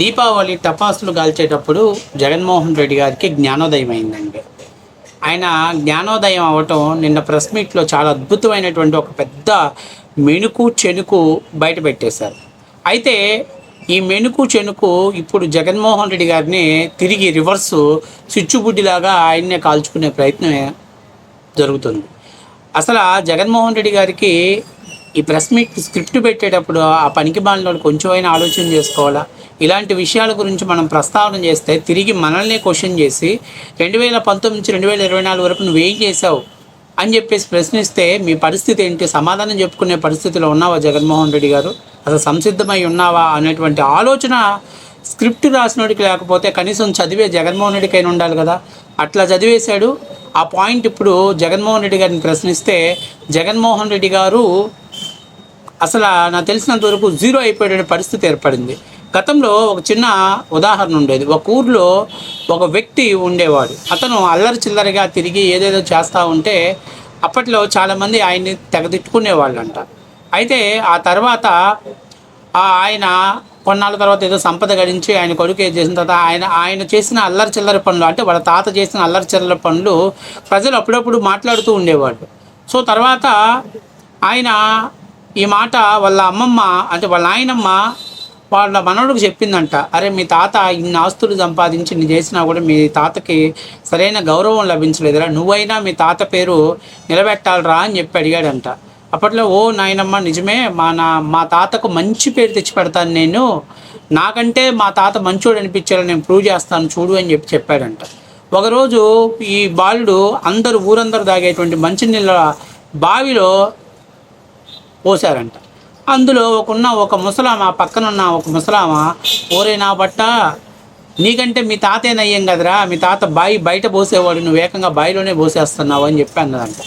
దీపావళి టపాసులు కాల్చేటప్పుడు జగన్మోహన్ రెడ్డి గారికి జ్ఞానోదయం అయిందండి ఆయన జ్ఞానోదయం అవ్వటం నిన్న ప్రెస్ మీట్లో చాలా అద్భుతమైనటువంటి ఒక పెద్ద మెణుకు చెనుకు బయట పెట్టేశారు. అయితే ఈ మెణుకు చెనుకు ఇప్పుడు జగన్మోహన్ రెడ్డి గారిని తిరిగి రివర్స్ చిచ్చుబుడ్డిలాగా ఆయన్నే కాల్చుకునే ప్రయత్నం జరుగుతుంది. అసలు జగన్మోహన్ రెడ్డి గారికి ఈ ప్రెస్ మీట్ స్క్రిప్ట్ పెట్టేటప్పుడు ఆ పనికి బాలినోడు కొంచెమైనా ఆలోచన చేసుకోవాలా? ఇలాంటి విషయాల గురించి మనం ప్రస్తావన చేస్తే తిరిగి మనల్ని క్వశ్చన్ చేసి రెండు వేల పంతొమ్మిది నుంచి రెండు వేల ఇరవై నాలుగు వరకు నువ్వేం చేసావు అని చెప్పేసి ప్రశ్నిస్తే మీ పరిస్థితి ఏంటి? సమాధానం చెప్పుకునే పరిస్థితిలో ఉన్నావా జగన్మోహన్ రెడ్డి గారు? అసలు సంసిద్ధమై ఉన్నావా అనేటువంటి ఆలోచన స్క్రిప్ట్ రాసినోడికి లేకపోతే కనీసం చదివే జగన్మోహన్ రెడ్డికైనా ఉండాలి కదా. అట్లా చదివేశాడు. ఆ పాయింట్ ఇప్పుడు జగన్మోహన్ రెడ్డి గారిని ప్రశ్నిస్తే జగన్మోహన్ రెడ్డి గారు అసలు నాకు తెలిసినంత వరకు జీరో అయిపోయే పరిస్థితి ఏర్పడింది. గతంలో ఒక చిన్న ఉదాహరణ ఉండేది. ఒక ఊర్లో ఒక వ్యక్తి ఉండేవాడు. అతను అల్లరి చిల్లరిగా తిరిగి ఏదేదో చేస్తూ ఉంటే అప్పట్లో చాలామంది ఆయన్ని తెగదిట్టుకునేవాళ్ళంట. అయితే ఆ తర్వాత ఆ ఆయన కొన్నాళ్ళ తర్వాత ఏదో సంపద గడించి ఆయన కొడుకు ఏది చేసిన తర్వాత ఆయన ఆయన చేసిన అల్లరి చిల్లర పనులు అంటే వాళ్ళ తాత చేసిన అల్లరి చిల్లర పనులు ప్రజలు అప్పుడప్పుడు మాట్లాడుతూ ఉండేవాళ్ళు. సో తర్వాత ఆయన ఈ మాట వాళ్ళ అమ్మమ్మ అంటే వాళ్ళ నాయనమ్మ వాళ్ళ మనవడికి చెప్పిందంట అరే మీ తాత ఇన్ని ఆస్తులు సంపాదించి నీ చేసినా కూడా మీ తాతకి సరైన గౌరవం లభించలేదురా. నువ్వైనా మీ తాత పేరు నిలబెట్టాలరా అని చెప్పి అడిగాడంట. అప్పట్లో ఓ నాయనమ్మ నిజమే మా నా మా తాతకు మంచి పేరు తెచ్చి పెడతాను నేను. నాకంటే మా తాత మంచోడు అనిపించేలా నేను ప్రూవ్ చేస్తాను చూడు అని చెప్పి చెప్పాడంట. ఒకరోజు ఈ బాలుడు అందరూ ఊరందరూ తాగేటువంటి మంచినీళ్ళ బావిలో పోశారంట. అందులో ఒకన్న ఒక ముసలామ పక్కనున్న ఒక ముసలామ ఓరే నా బట్ట నీకంటే మీ తాతే నయ్యం కదరా? మీ తాత బాయి బయట పోసేవాడు నువ్వు ఏకంగా బాయిలోనే పోసేస్తున్నావు అని చెప్పి అన్నదంట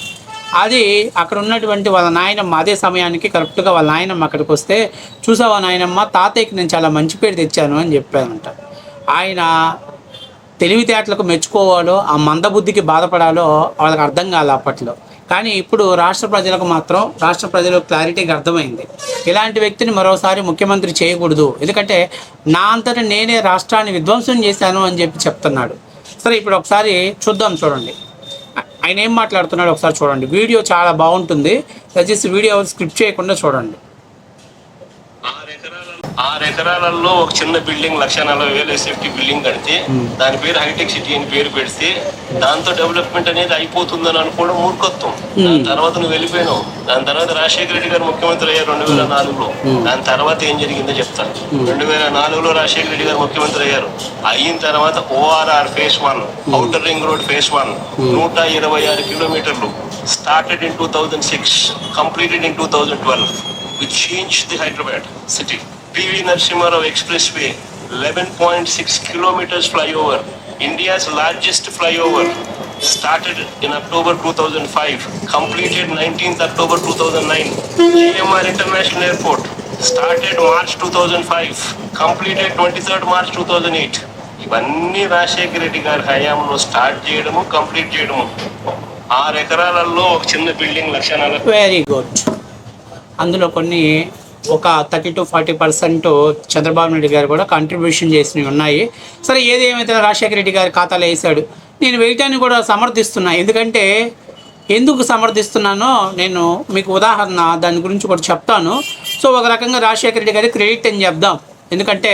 అది అక్కడ ఉన్నటువంటి వాళ్ళ నాయనమ్మ అదే సమయానికి కరెక్ట్గా వాళ్ళ నాయనమ్మ అక్కడికి వస్తే చూసావా నాయనమ్మ తాతయ్యకి నేను చాలా మంచి పేరు తెచ్చాను అని చెప్పానంట. ఆయన తెలివితేటలకు మెచ్చుకోవాలో ఆ మందబుద్ధికి బాధపడాలో వాళ్ళకి అర్థం కాలే అప్పట్లో. కానీ ఇప్పుడు రాష్ట్ర ప్రజలకు మాత్రం రాష్ట్ర ప్రజలకు క్లారిటీగా అర్థమైంది. ఇలాంటి వ్యక్తిని మరోసారి ముఖ్యమంత్రి చేయకూడదు. ఎందుకంటే నా అంతట నేనే రాష్ట్రాన్ని విధ్వంసం చేశాను అని చెప్పి చెప్తున్నాడు. సరే ఇప్పుడు ఒకసారి చూద్దాం చూడండి. ఆయన ఏం మాట్లాడుతున్నాడు ఒకసారి చూడండి. వీడియో చాలా బాగుంటుంది. దయచేసి వీడియో స్క్రిప్ట్ చేయకుండా చూడండి. ఆరు ఎకరాలలో ఒక చిన్న బిల్డింగ్ లక్ష నలభై వేల సేఫ్టీ బిల్డింగ్ కడితే దాని పేరు హైటెక్ సిటీ అని పేరు పెడితే దాంతో డెవలప్మెంట్ అనేది అయిపోతుందని అనుకోవడం మూర్ఖత్వం. దాని తర్వాత నువ్వు వెళ్ళిపోయినావు. దాని తర్వాత రాజశేఖర రెడ్డి గారు ముఖ్యమంత్రి అయ్యారు రెండు వేల నాలుగులో దాని తర్వాత ఏం జరిగిందో చెప్తాను. రెండు వేల నాలుగులో రాజశేఖర రెడ్డి గారు ముఖ్యమంత్రి అయ్యారు. అయిన తర్వాత ORR phase one outer ring road phase one నూట ఇరవై ఆరు కిలోమీటర్లు started in two thousand six completed in two thousand twelve which changed PV Narasimha Rao express way eleven point six kilometres flyover India's largest flyover started in October two thousand five completed nineteenth October two thousand nine GMR international airport started March two thousand five completed twenty third March two thousand eight ఇవన్నీ రాజశేఖర్ రెడ్డి గారి హయాంలో start చేయడము complete చేయడము. ఆరు ఎకరాలలో ఒక చిన్న building లక్షణాలు. వెరీ గుడ్ అందులో కొన్ని ఒక thirty to forty percent Chandrababu Naidu garu కూడా కంట్రిబ్యూషన్ చేసినవి ఉన్నాయి. సరే ఏది ఏమైతే రాజశేఖర రెడ్డి గారి ఖాతాలో వేశాడు నేను వేయటాన్ని కూడా సమర్థిస్తున్నా. ఎందుకంటే ఎందుకు సమర్థిస్తున్నానో నేను మీకు ఉదాహరణ దాని గురించి కూడా చెప్తాను. సో ఒక రకంగా రాజశేఖర రెడ్డి గారి క్రెడిట్ అని చెప్దాం. ఎందుకంటే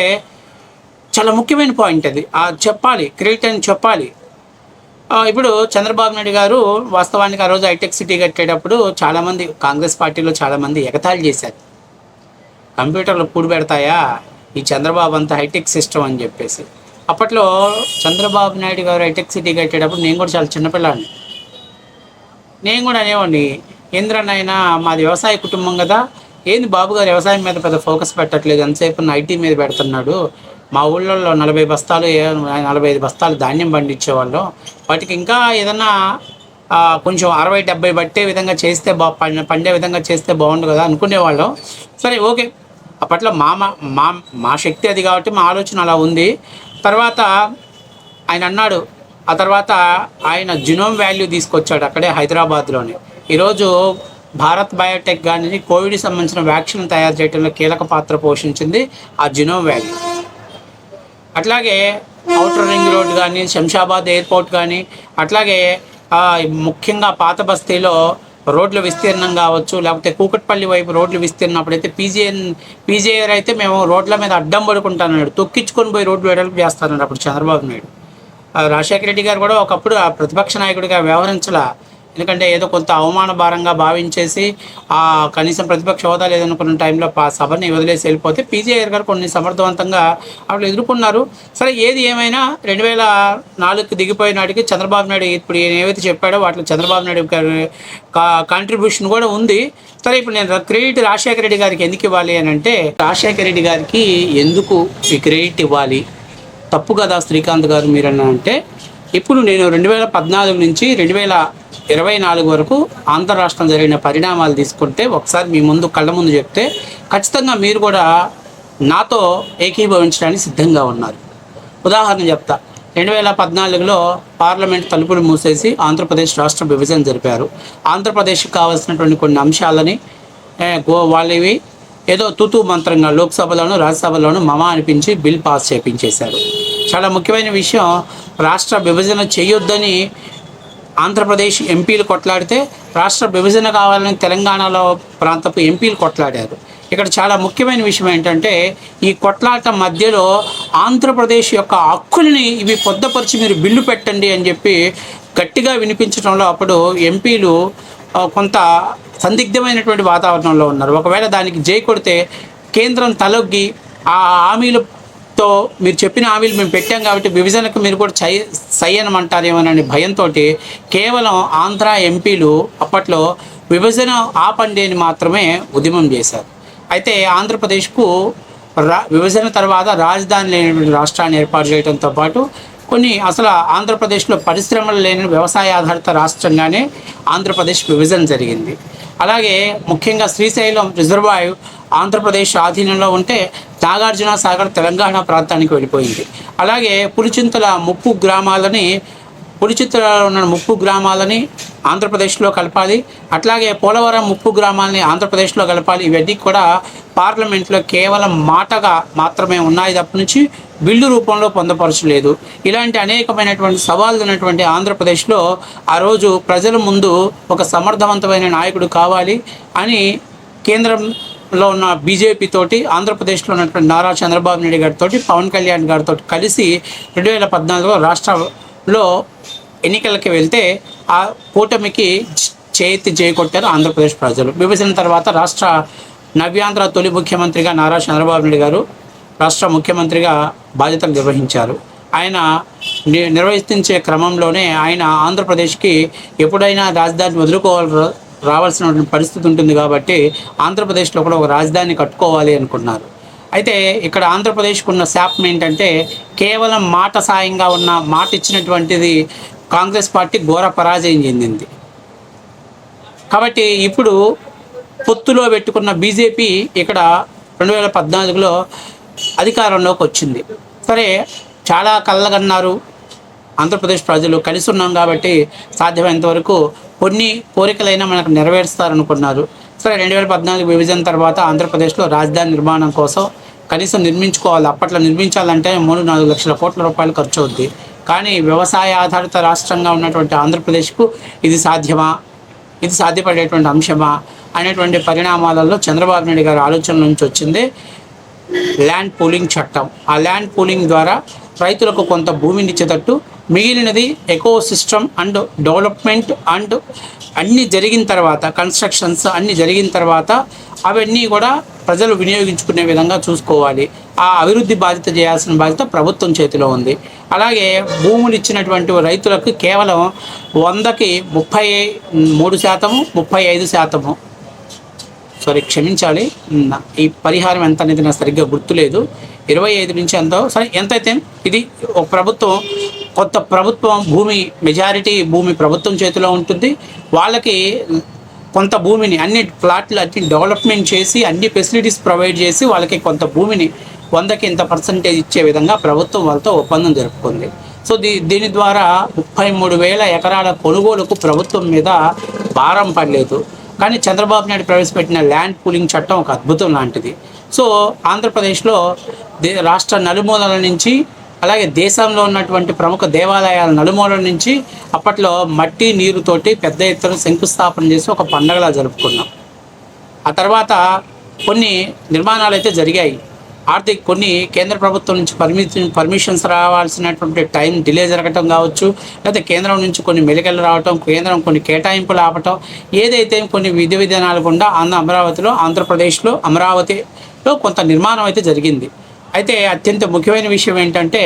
చాలా ముఖ్యమైన పాయింట్ అది. ఆ చెప్పాలి క్రెడిట్ అని చెప్పాలి. ఇప్పుడు చంద్రబాబు నాయుడు గారు వాస్తవానికి ఆ రోజు హైటెక్ సిటీ కట్టేటప్పుడు చాలామంది కాంగ్రెస్ పార్టీలో చాలామంది ఎగతాళి చేశారు. కంప్యూటర్లు పూడి పెడతాయా? ఈ చంద్రబాబు అంతా హైటెక్ సిస్టమ్ అని చెప్పేసి. అప్పట్లో చంద్రబాబు నాయుడు గారు హైటెక్ సిటీ కట్టేటప్పుడు నేను కూడా చాలా చిన్నపిల్లాడిని నేను కూడా అనేవాడిని ఏంద్రనైనా మాది వ్యవసాయ కుటుంబం కదా ఏంది బాబు గారు వ్యవసాయం మీద పెద్ద ఫోకస్ పెట్టట్లేదు ఎంతసేపు ఐటీ మీద పెడుతున్నాడు? మా ఊళ్ళల్లో నలభై బస్తాలు నలభై ఐదు బస్తాలు ధాన్యం పండించేవాళ్ళం. వాటికి ఇంకా ఏదన్నా కొంచెం అరవై డెబ్బై పట్టే విధంగా చేస్తే బా పండే విధంగా చేస్తే బాగుండు కదా అనుకునేవాళ్ళం. సరే ఓకే. అప్పట్లో మా మా- మా శక్తి అది కాబట్టి మా ఆలోచన అలా ఉంది. తర్వాత ఆయన అన్నాడు ఆ తర్వాత ఆయన జినోమ్ వాల్యూ తీసుకొచ్చాడు అక్కడే హైదరాబాద్లోనే. ఈరోజు భారత్ బయోటెక్ కానీ కోవిడ్ సంబంధించిన వ్యాక్సిన్ తయారు చేయడంలో కీలక పాత్ర పోషించింది ఆ జినోమ్ వ్యాల్యూ అట్లాగే అవుటర్ రింగ్ రోడ్ కానీ శంషాబాద్ ఎయిర్పోర్ట్ కానీ అట్లాగే ముఖ్యంగా పాత బస్తీలో రోడ్ల విస్తీర్ణం కావచ్చు లేకపోతే కూకట్పల్లి వైపు రోడ్లు విస్తీర్ణప్పుడైతే అప్పుడైతే పీజీఎన్ పీజేఆర్ అయితే మేము రోడ్ల మీద అడ్డం పడుకుంటానన్నాడు తొక్కించుకొని పోయి రోడ్లు వెడల్పు చేస్తానన్నాడు అప్పుడు చంద్రబాబు నాయుడు. ఆ, రాజశేఖర రెడ్డి గారు కూడా ఒకప్పుడు ఆ ప్రతిపక్ష నాయకుడిగా వ్యవహరించలా. ఎందుకంటే ఏదో కొంత అవమాన భారంగా భావించేసి ఆ కనీసం ప్రతిపక్ష హోదా లేదనుకున్న టైంలో ఆ సభని వదిలేసి వెళ్ళిపోతే పీజేఆర్ గారు కొన్ని సమర్థవంతంగా అప్పుడు ఎదుర్కొన్నారు. సరే ఏది ఏమైనా రెండు వేల నాలుగుకి దిగిపోయిన నాటికి చంద్రబాబు నాయుడు ఇప్పుడు ఏవైతే చెప్పాడో వాటిలో చంద్రబాబు నాయుడు గారి కాంట్రిబ్యూషన్ కూడా ఉంది. సరే ఇప్పుడు నేను క్రెడిట్ రాజశేఖర రెడ్డి గారికి ఎందుకు ఇవ్వాలి అని అంటే రాజశేఖర రెడ్డి గారికి ఎందుకు ఈ క్రెడిట్ ఇవ్వాలి? తప్పు కదా శ్రీకాంత్ గారు మీరన్నా అంటే ఇప్పుడు నేను రెండు వేల పద్నాలుగు నుంచి రెండు వేల ఇరవై నాలుగు వరకు ఆంధ్ర రాష్ట్రం జరిగిన పరిణామాలు తీసుకుంటే ఒకసారి మీ ముందు కళ్ళ ముందు చెప్తే ఖచ్చితంగా మీరు కూడా నాతో ఏకీభవించడానికి సిద్ధంగా ఉన్నారు. ఉదాహరణ చెప్తా. రెండు వేల పద్నాలుగులో పార్లమెంట్ తలుపులు మూసేసి ఆంధ్రప్రదేశ్ రాష్ట్ర విభజన జరిపారు. ఆంధ్రప్రదేశ్కి కావాల్సినటువంటి కొన్ని అంశాలని గో వాళ్ళవి ఏదో తుతు మంత్రంగా లోక్సభలోను రాజ్యసభలోను మమ అనిపించి బిల్ పాస్ చేపించేశారు. చాలా ముఖ్యమైన విషయం రాష్ట్ర విభజన చేయొద్దని ఆంధ్రప్రదేశ్ ఎంపీలు కొట్లాడితే రాష్ట్ర విభజన కావాలని తెలంగాణలో ప్రాంతపు ఎంపీలు కొట్లాడారు. ఇక్కడ చాలా ముఖ్యమైన విషయం ఏంటంటే ఈ కొట్లాట మధ్యలో ఆంధ్రప్రదేశ్ యొక్క హక్కుల్ని ఇవి పొద్దపరిచి మీరు బిల్లు పెట్టండి అని చెప్పి గట్టిగా వినిపించడంలో అప్పుడు ఎంపీలు కొంత సందిగ్ధమైనటువంటి వాతావరణంలో ఉన్నారు. ఒకవేళ దానికి జై కొడితే కేంద్రం తలొగ్గి ఆ హామీలు భయంతో మీరు చెప్పిన హామీలు మేము పెట్టాం కాబట్టి విభజనకు మీరు కూడా చై సై అనమంటారేమోనని భయంతో కేవలం ఆంధ్ర ఎంపీలు అప్పట్లో విభజన ఆపండి అని మాత్రమే ఉద్యమం చేశారు. అయితే ఆంధ్రప్రదేశ్కు రా విభజన తర్వాత రాజధాని లేని రాష్ట్రాన్ని ఏర్పాటు చేయడంతో పాటు కొన్ని అసలు ఆంధ్రప్రదేశ్లో పరిశ్రమలు లేని వ్యవసాయ ఆధారిత రాష్ట్రంగానే ఆంధ్రప్రదేశ్ విభజన జరిగింది. అలాగే ముఖ్యంగా శ్రీశైలం రిజర్వాయర్ ఆంధ్రప్రదేశ్ ఆధీనంలో ఉంటే నాగార్జున సాగర్ తెలంగాణ ప్రాంతానికి వెళ్ళిపోయింది. అలాగే పులిచింతల ముప్పు గ్రామాలని పులిచింతలలో ఉన్న ముప్పు గ్రామాలని ఆంధ్రప్రదేశ్లో కలపాలి. అట్లాగే పోలవరం ముప్పు గ్రామాలని ఆంధ్రప్రదేశ్లో కలపాలి. ఇవన్నీ కూడా పార్లమెంట్లో కేవలం మాటగా మాత్రమే ఉన్నాయి తప్ప నుంచి బిల్లు రూపంలో పొందపరచలేదు. ఇలాంటి అనేకమైనటువంటి సవాళ్ళు ఉన్నటువంటి ఆంధ్రప్రదేశ్లో ఆ రోజు ప్రజల ముందు ఒక సమర్థవంతమైన నాయకుడు కావాలి అని కేంద్రం లో ఉన్న బీజేపీ తోటి ఆంధ్రప్రదేశ్లో ఉన్నటువంటి నారా చంద్రబాబు నాయుడు గారితో పవన్ కళ్యాణ్ గారితో కలిసి రెండు వేల పద్నాలుగులో రాష్ట్రంలో ఎన్నికలకి వెళ్తే ఆ కూటమికి చేతి చేకొట్టారు ఆంధ్రప్రదేశ్ ప్రజలు. విభజన తర్వాత రాష్ట్ర నవ్యాంధ్ర తొలి ముఖ్యమంత్రిగా నారా చంద్రబాబు నాయుడు గారు రాష్ట్ర ముఖ్యమంత్రిగా బాధ్యతలు నిర్వహించారు. ఆయన నిర్వహించే క్రమంలోనే ఆయన ఆంధ్రప్రదేశ్కి ఎప్పుడైనా రాజధాని వదులుకోవాలి రావాల్సినటువంటి పరిస్థితి ఉంటుంది కాబట్టి ఆంధ్రప్రదేశ్లో కూడా ఒక రాజధాని కట్టుకోవాలి అనుకున్నారు. అయితే ఇక్కడ ఆంధ్రప్రదేశ్కు ఉన్న శాపం ఏంటంటే కేవలం మాట సాయంగా ఉన్న మాట ఇచ్చినటువంటిది కాంగ్రెస్ పార్టీ ఘోర పరాజయం చెందింది. కాబట్టి ఇప్పుడు పొత్తులో పెట్టుకున్న బీజేపీ ఇక్కడ రెండు వేల పద్నాలుగులో అధికారంలోకి వచ్చింది. సరే చాలా కళ్ళగన్నారు. ఆంధ్రప్రదేశ్ ప్రజలు కలిసి ఉన్నాం కాబట్టి సాధ్యమైనంత వరకు కొన్ని కోరికలైనా మనకు నెరవేరుస్తారనుకున్నారు. సరే రెండు వేల పద్నాలుగు విభజన తర్వాత ఆంధ్రప్రదేశ్లో రాజధాని నిర్మాణం కోసం కనీసం నిర్మించుకోవాలి అప్పట్లో నిర్మించాలంటే మూడు నాలుగు లక్షల కోట్ల రూపాయలు ఖర్చు అవుద్ది కానీ వ్యవసాయ ఆధారిత రాష్ట్రంగా ఉన్నటువంటి ఆంధ్రప్రదేశ్కు ఇది సాధ్యమా? ఇది సాధ్యపడేటువంటి అంశమా? అనేటువంటి పరిణామాలలో చంద్రబాబు నాయుడు గారి ఆలోచన నుంచి వచ్చింది. ల్యాండ్ పూలింగ్ చట్టం. ఆ ల్యాండ్ పూలింగ్ ద్వారా రైతులకు కొంత భూమిని ఇచ్చేటట్టు మిగిలినది eco system and development and అన్నీ జరిగిన తర్వాత కన్స్ట్రక్షన్స్ అన్నీ జరిగిన తర్వాత అవన్నీ కూడా ప్రజలు వినియోగించుకునే విధంగా చూసుకోవాలి. ఆ అభివృద్ధి బాధ్యత చేయాల్సిన బాధ్యత ప్రభుత్వం చేతిలో ఉంది. అలాగే భూములు ఇచ్చినటువంటి రైతులకు కేవలం వందకి ముప్పై మూడు శాతము ముప్పై ఐదు శాతము సారీ క్షమించాలి. నా- ఈ పరిహారం ఎంత అనేది నాకు సరిగ్గా గుర్తులేదు. ఇరవై ఐదు నుంచి ఎంతో సరే ఎంతైతే ఇది ఒక ప్రభుత్వం కొత్త ప్రభుత్వం భూమి మెజారిటీ భూమి ప్రభుత్వం చేతిలో ఉంటుంది. వాళ్ళకి కొంత భూమిని అన్ని ప్లాట్లు అన్ని డెవలప్మెంట్ చేసి అన్ని ఫెసిలిటీస్ ప్రొవైడ్ చేసి వాళ్ళకి కొంత భూమిని వందకి ఇంత పర్సంటేజ్ ఇచ్చే విధంగా ప్రభుత్వం వాళ్ళతో ఒప్పందం జరుపుకుంది. సో దీ దీని ద్వారా ముప్పై మూడు వేల ఎకరాల కొనుగోలుకు ప్రభుత్వం మీద భారం పడలేదు. కానీ చంద్రబాబు నాయుడు ప్రవేశపెట్టిన ల్యాండ్ పూలింగ్ చట్టం ఒక అద్భుతం లాంటిది. సో ఆంధ్రప్రదేశ్లో దే- రాష్ట్ర నలుమూలల నుంచి అలాగే దేశంలో ఉన్నటువంటి ప్రముఖ దేవాలయాల నలుమూలల నుంచి అప్పట్లో మట్టి నీరుతోటి పెద్ద ఎత్తున శంకుస్థాపన చేసి ఒక పండగలా జరుపుకున్నాం. ఆ తర్వాత కొన్ని నిర్మాణాలు అయితే జరిగాయి. ఆర్థిక కొన్ని కేంద్ర ప్రభుత్వం నుంచి పర్మిషన్ పర్మిషన్స్ రావాల్సినటువంటి టైం డిలే జరగటం కావచ్చు లేకపోతే కేంద్రం నుంచి కొన్ని మెలికలు రావటం కేంద్రం కొన్ని కేటాయింపులు ఆపటం ఏదైతే కొన్ని విధి విధానాలు గుండా ఆంధ్ర అమరావతిలో ఆంధ్రప్రదేశ్లో అమరావతిలో కొంత నిర్మాణం అయితే జరిగింది. అయితే అత్యంత ముఖ్యమైన విషయం ఏంటంటే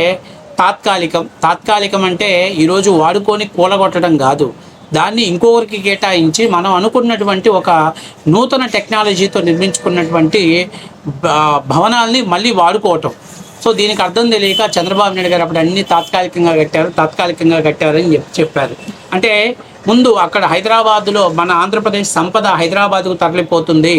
తాత్కాలికం. తాత్కాలికం అంటే ఈరోజు వాడుకొని కూలగొట్టడం కాదు. దాన్ని ఇంకొకరికి కేటాయించి మనం అనుకున్నటువంటి ఒక నూతన టెక్నాలజీతో నిర్మించుకున్నటువంటి భవనాల్ని మళ్ళీ వాడుకోవటం. సో దీనికి అర్థం తెలియక చంద్రబాబు నాయుడు గారు అప్పుడు అన్ని తాత్కాలికంగా కట్టారు తాత్కాలికంగా కట్టారని చెప్పి చెప్పారు. అంటే ముందు అక్కడ హైదరాబాద్లో మన ఆంధ్రప్రదేశ్ సంపద హైదరాబాద్కు తరలిపోతుంది.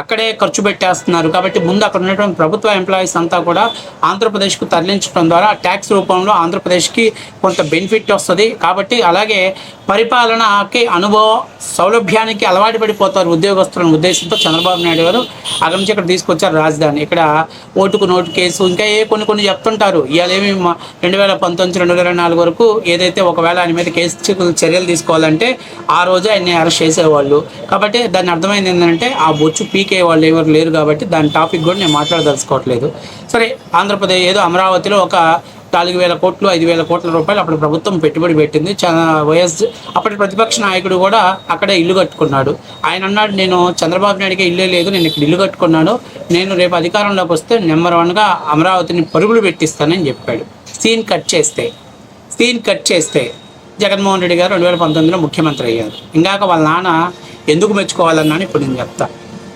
అక్కడే ఖర్చు పెట్టేస్తున్నారు. కాబట్టి ముందు అక్కడ ఉన్నటువంటి ప్రభుత్వ ఎంప్లాయీస్ అంతా కూడా ఆంధ్రప్రదేశ్కు తరలించడం ద్వారా ట్యాక్స్ రూపంలో ఆంధ్రప్రదేశ్కి కొంత బెనిఫిట్ వస్తుంది. కాబట్టి అలాగే పరిపాలనకి అనుభవ సౌలభ్యానికి అలవాటు పడిపోతారు ఉద్యోగస్తులను ఉద్దేశంతో చంద్రబాబు నాయుడు గారు. అక్కడి నుంచి ఇక్కడ తీసుకొచ్చారు రాజధాని. ఇక్కడ ఓటుకు నోటు కేసు ఇంకా ఏ కొన్ని కొన్ని చెప్తుంటారు. ఇవాళ ఏమి రెండు వేల పంతొమ్మిది రెండు వేల నాలుగు వరకు ఏదైతే ఒకవేళ ఆయన మీద కేసు చర్యలు తీసుకోవాలి తీసుకోవాలంటే ఆ రోజే ఆయన్ని అరెస్ట్ చేసేవాళ్ళు. కాబట్టి దాన్ని అర్థమైంది ఏంటంటే ఆ బొచ్చు పీకే వాళ్ళు ఎవరు లేరు కాబట్టి దాని టాపిక్ కూడా నేను మాట్లాడదలుచుకోవట్లేదు. సరే ఆంధ్రప్రదేశ్ ఏదో అమరావతిలో ఒక నాలుగు వేల కోట్లు ఐదు వేల కోట్ల రూపాయలు అప్పుడు ప్రభుత్వం పెట్టుబడి పెట్టింది. చాలా వైఎస్ అప్పటి ప్రతిపక్ష నాయకుడు కూడా అక్కడే ఇల్లు కట్టుకున్నాడు. ఆయన అన్నాడు నేను చంద్రబాబు నాయుడికి ఇల్లే లేదు నేను ఇక్కడ ఇల్లు కట్టుకున్నాను. నేను రేపు అధికారంలోకి వస్తే నెంబర్ వన్గా అమరావతిని పరుగులు పెట్టిస్తానని చెప్పాడు. సీన్ కట్ చేస్తే సీన్ కట్ చేస్తే జగన్మోహన్ రెడ్డి గారు రెండు వేల పంతొమ్మిదిలో ముఖ్యమంత్రి అయ్యారు. ఇందాక వాళ్ళ నాన్న ఎందుకు మెచ్చుకోవాలన్నాను ఇప్పుడు నేను చెప్తా.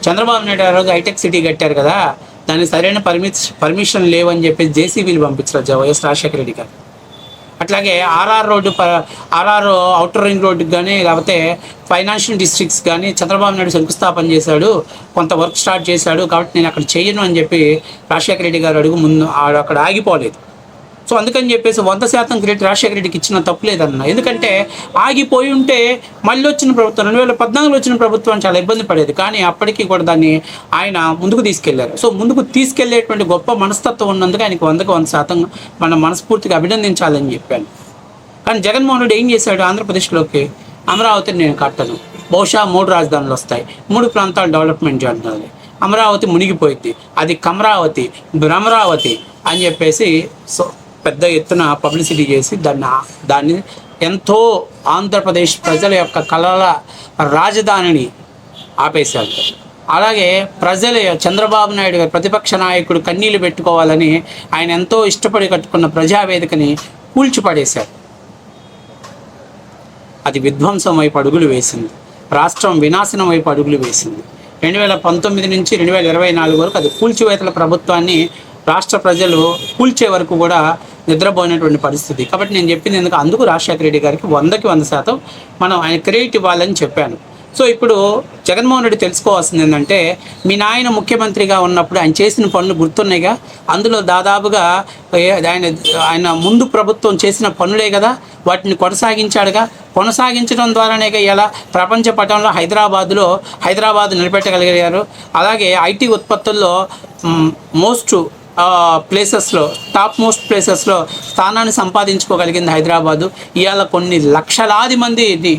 చంద్రబాబు నాయుడు గారు హైటెక్ సిటీ కట్టారు కదా దానికి సరైన పర్మిట్ పర్మిషన్ లేవని చెప్పి జేసీబీలు పంపించారు జ- వైఎస్ రాజశేఖర రెడ్డి గారు. అట్లాగే ఆర్ఆర్ రోడ్డు ప ఆర్ఆర్ అవుటర్ రింగ్ రోడ్డుకి కానీ లేకపోతే ఫైనాన్షియల్ డిస్ట్రిక్ట్స్ కానీ చంద్రబాబు నాయుడు శంకుస్థాపన చేశాడు కొంత వర్క్ స్టార్ట్ చేశాడు కాబట్టి నేను అక్కడ చేయను అని చెప్పి రాజశేఖర రెడ్డి గారు అడుగు ముందు అక్కడ ఆగిపోలేదు. సో అందుకని చెప్పేసి వంద శాతం క్రెడిట్ రాజశేఖర రెడ్డికి ఇచ్చిన తప్పు లేదన్న. ఎందుకంటే ఆగిపోయి ఉంటే మళ్ళీ వచ్చిన ప్రభుత్వం రెండు వేల పద్నాలుగులో వచ్చిన ప్రభుత్వం చాలా ఇబ్బంది పడేది. కానీ అప్పటికి కూడా దాన్ని ఆయన ముందుకు తీసుకెళ్ళారు. సో ముందుకు తీసుకెళ్ళేటువంటి గొప్ప మనస్తత్వం ఉన్నందుకు ఆయనకు వందకు వంద శాతం మనం మనస్ఫూర్తిగా అభినందించాలని చెప్పాను. కానీ జగన్మోహన్ రెడ్డి ఏం చేశాడు? ఆంధ్రప్రదేశ్లోకి అమరావతిని నేను కట్టను. బహుశా మూడు రాజధానులు వస్తాయి. మూడు ప్రాంతాలు డెవలప్మెంట్ చేయాలి. అమరావతి మునిగిపోయింది. అది కమరావతి భ్రమరావతి అని చెప్పేసి సో పెద్ద ఎత్తున పబ్లిసిటీ చేసి దాన్ని దాన్ని ఎంతో ఆంధ్రప్రదేశ్ ప్రజల యొక్క కళల రాజధానిని ఆపేశారు. అలాగే ప్రజల చంద్రబాబు నాయుడు గారు ప్రతిపక్ష నాయకుడు కన్నీళ్ళు పెట్టుకోవాలని ఆయన ఎంతో ఇష్టపడి కట్టుకున్న ప్రజావేదికని కూల్చిపడేశారు. అది విధ్వంసం వైపు అడుగులు వేసింది. రాష్ట్రం వినాశనం వైపు అడుగులు వేసింది. రెండు వేల పంతొమ్మిది నుంచి రెండు వేల ఇరవై నాలుగు వరకు అది కూల్చివేతల ప్రభుత్వాన్ని రాష్ట్ర ప్రజలు కూల్చే వరకు కూడా నిద్రపోయినటువంటి పరిస్థితి. కాబట్టి నేను చెప్పింది ఎందుకు? అందుకు రాజశేఖర రెడ్డి గారికి వందకి వంద శాతం మనం ఆయన క్రెడిట్ ఇవ్వాలని చెప్పాను. సో ఇప్పుడు జగన్మోహన్ రెడ్డి తెలుసుకోవాల్సింది ఏంటంటే మీ నాయన ముఖ్యమంత్రిగా ఉన్నప్పుడు ఆయన చేసిన పనులు గుర్తున్నాయిగా? అందులో దాదాపుగా ఆయన ఆయన ముందు ప్రభుత్వం చేసిన పనులే కదా? వాటిని కొనసాగించాడుగా? కొనసాగించడం ద్వారానే ఇలా ప్రపంచ పటంలో హైదరాబాద్లో హైదరాబాద్ నిలబెట్టగలిగారు. అలాగే ఐటీ ఉత్పత్తుల్లో మోస్ట్ ప్లేసెస్లో టాప్ మోస్ట్ ప్లేసెస్లో స్థానాన్ని సంపాదించుకోగలిగింది హైదరాబాదు. ఇవాళ కొన్ని లక్షలాది మంది ఇది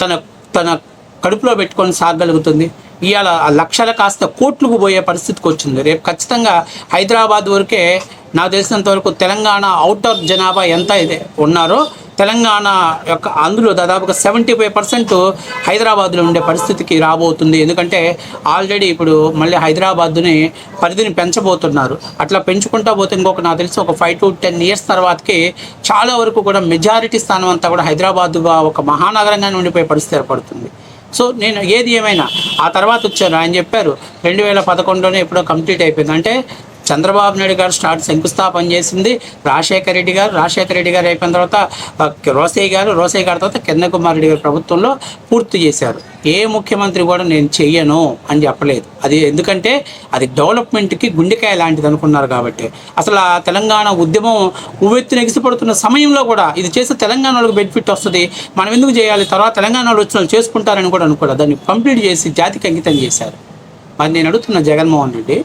తన తన కడుపులో పెట్టుకొని సాగగలుగుతుంది ఇవాళ ఆ లక్షల కాస్త కోట్లకు పోయే పరిస్థితికి వచ్చింది. రేపు ఖచ్చితంగా హైదరాబాద్ వరకే నాకు తెలిసినంత వరకు తెలంగాణ ఆఫ్ జనాభా ఎంత అయితే ఉన్నారో తెలంగాణ యొక్క అందులో దాదాపుగా సెవెంటీ ఫైవ్ పర్సెంట్ హైదరాబాద్లో ఉండే పరిస్థితికి రాబోతుంది. ఎందుకంటే ఆల్రెడీ ఇప్పుడు మళ్ళీ హైదరాబాద్ని పరిధిని పెంచబోతున్నారు. అట్లా పెంచుకుంటా పోతే ఇంకొక నాకు తెలిసి ఒక ఫైవ్ టు టెన్ ఇయర్స్ తర్వాతకి చాలా వరకు కూడా మెజారిటీ స్థానం అంతా కూడా హైదరాబాద్గా ఒక మహానగరంగానే ఉండిపోయే పరిస్థితి ఏర్పడుతుంది. సో నేను ఏది ఏమైనా ఆ తర్వాత వచ్చారు. ఆయన చెప్పారు రెండు వేల పదకొండులోనే ఎప్పుడో కంప్లీట్ అయిపోయింది. అంటే చంద్రబాబు నాయుడు గారు స్టార్ట్ శంకుస్థాపన చేసింది. రాజశేఖర రెడ్డి గారు రాజశేఖర రెడ్డి గారు అయిపోయిన తర్వాత రోసయ్య గారు రోసయ్య గారి తర్వాత కిరణ్ కుమార్ రెడ్డి గారి ప్రభుత్వంలో పూర్తి చేశారు. ఏ ముఖ్యమంత్రి కూడా నేను చెయ్యను అని చెప్పలేదు. అది ఎందుకంటే అది డెవలప్మెంట్కి గుండెకాయ లాంటిది అనుకున్నారు కాబట్టి. అసలు ఆ తెలంగాణ ఉద్యమం ఉవ్వెత్తున ఎగిసిపడుతున్న సమయంలో కూడా ఇది చేస్తే తెలంగాణ వాళ్ళకి బెనిఫిట్ వస్తుంది. మనం ఎందుకు చేయాలి? తర్వాత తెలంగాణ వాళ్ళు వచ్చిన వాళ్ళు చేసుకుంటారని కూడా అనుకోలేదు. దాన్ని కంప్లీట్ చేసి జాతికి అంకితం చేశారు. మరి నేను అడుగుతున్న జగన్మోహన్ రెడ్డి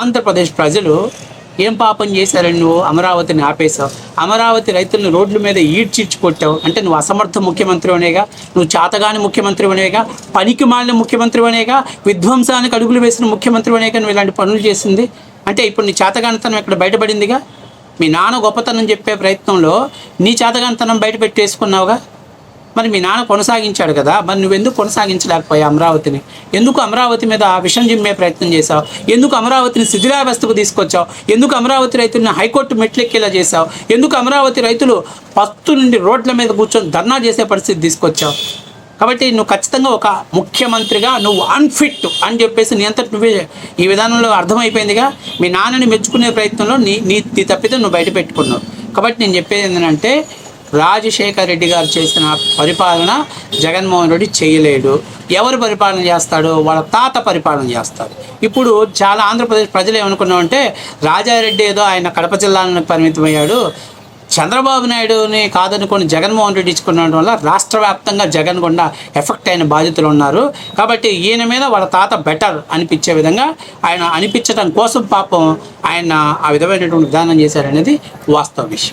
ఆంధ్రప్రదేశ్ ప్రజలు ఏం పాపం చేశారని నువ్వు అమరావతిని ఆపేశావు? అమరావతి రైతులను రోడ్ల మీద ఈడ్చిచ్చి కొట్టావు. అంటే నువ్వు అసమర్థ ముఖ్యమంత్రి అనేగా నువ్వు చాతగాని ముఖ్యమంత్రి అనేగా పనికి మాలిన ముఖ్యమంత్రి అనేగా విధ్వంసానికి అడుగులు వేసిన ముఖ్యమంత్రి అనేగా నువ్వు ఇలాంటి పనులు చేసింది? అంటే ఇప్పుడు నీ చాతగానితనం ఇక్కడ బయటపడిందిగా? మీ నాన్న గొప్పతనం చెప్పే ప్రయత్నంలో నీ చేతగానితనం బయట పెట్టేసుకున్నావుగా మరి మీ నాన్న కొనసాగించాడు కదా మరి నువ్వెందుకు కొనసాగించలేకపోయావు అమరావతిని? ఎందుకు అమరావతి మీద విషం జిమ్మే ప్రయత్నం చేశావు? ఎందుకు అమరావతిని శిథిలావస్థకు తీసుకొచ్చావు? ఎందుకు అమరావతి రైతులను హైకోర్టు మెట్లెక్కేలా చేశావు? ఎందుకు అమరావతి రైతులు పత్తు నుండి రోడ్ల మీద కూర్చొని ధర్నా చేసే పరిస్థితి తీసుకొచ్చావు? కాబట్టి నువ్వు ఖచ్చితంగా ఒక ముఖ్యమంత్రిగా నువ్వు అన్ఫిట్ అని చెప్పేసి నీ అంతటి నువ్వే ఈ విధానంలో అర్థమైపోయిందిగా? మీ నాన్నని మెచ్చుకునే ప్రయత్నంలో నీ నీ నీ తప్పితే నువ్వు బయట పెట్టుకున్నావు. కాబట్టి నేను చెప్పేది ఏంటంటే రాజశేఖర్ రెడ్డి గారు చేసిన పరిపాలన జగన్మోహన్ రెడ్డి చేయలేడు. ఎవరు పరిపాలన చేస్తాడు వాళ్ళ తాత పరిపాలన చేస్తాడు. ఇప్పుడు చాలా ఆంధ్రప్రదేశ్ ప్రజలు ఏమనుకున్నామంటే రాజారెడ్డి ఏదో ఆయన కడప జిల్లాను పరిమితమయ్యాడు. చంద్రబాబు నాయుడుని కాదనుకొని జగన్మోహన్ రెడ్డి ఇచ్చుకున్న వల్ల రాష్ట్ర వ్యాప్తంగా జగన్ గుండా ఎఫెక్ట్ అయిన బాధితులు ఉన్నారు. కాబట్టి ఈయన మీద వాళ్ళ తాత బెటర్ అనిపించే విధంగా ఆయన అనిపించడం కోసం పాపం ఆయన ఆ విధమైనటువంటి విధానం చేశారనేది వాస్తవ విషయం.